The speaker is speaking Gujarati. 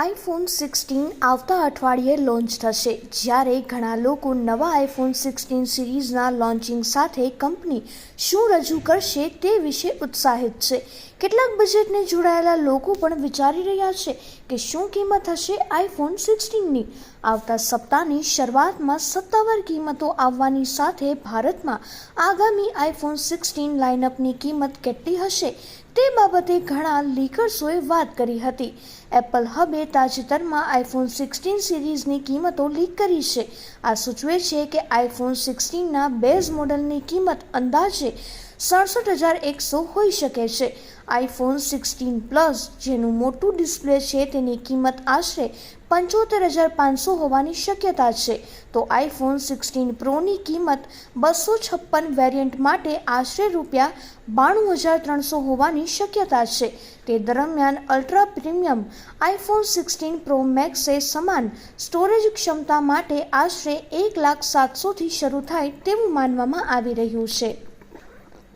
આઈફોન સિક્સટીન આવતા અઠવાડિયે લોન્ચ થશે. જ્યારે ઘણા લોકો નવા આઈફોન સિક્સટીન સિરીઝના લોન્ચિંગ સાથે કંપની શું રજૂ કરશે તે વિશે ઉત્સાહિત છે. કેટલાક બજેટને જોડાયેલા લોકો પણ વિચારી રહ્યા છે કે શું કિંમત હશે આઈફોન સિક્સટીનની. આવતા સપ્તાહની શરૂઆતમાં સત્તાવાર કિંમતો આવવાની સાથે ભારતમાં આગામી આઈફોન સિક્સટીન લાઇનઅપની કિંમત કેટલી હશે તે બાબતે ઘણા લીકર્સોએ વાત કરી હતી. એપલ હબે તાજેતરમાં આઈફોન સિક્સટીન સિરીઝની કિંમતો લીક કરી છે. આ સૂચવે છે કે આઈફોન સિક્સટીનના બેઝ મોડલની કિંમત અંદાજે સડસઠ હજાર એકસો હોઈ શકે છે. આઈફોન સિક્સટીન પ્લસ જેનું મોટું ડિસ્પ્લે છે, તેની કિંમત આશરે પંચોતેર હજાર પાંચસો હોવાની શક્યતા છે. તો આઈફોન સિક્સટીન પ્રોની કિંમત બસો છપ્પન વેરિયન્ટ માટે આશરે રૂપિયા બાણું હજાર ત્રણસો હોવાની શક્યતા છે. તે દરમિયાન ultra premium iPhone sixteen pro મેક્સે સમાન સ્ટોરેજ ક્ષમતા માટે આશરે એક લાખ સાતસોથી શરૂ થાય તેવું માનવામાં આવી રહ્યું છે.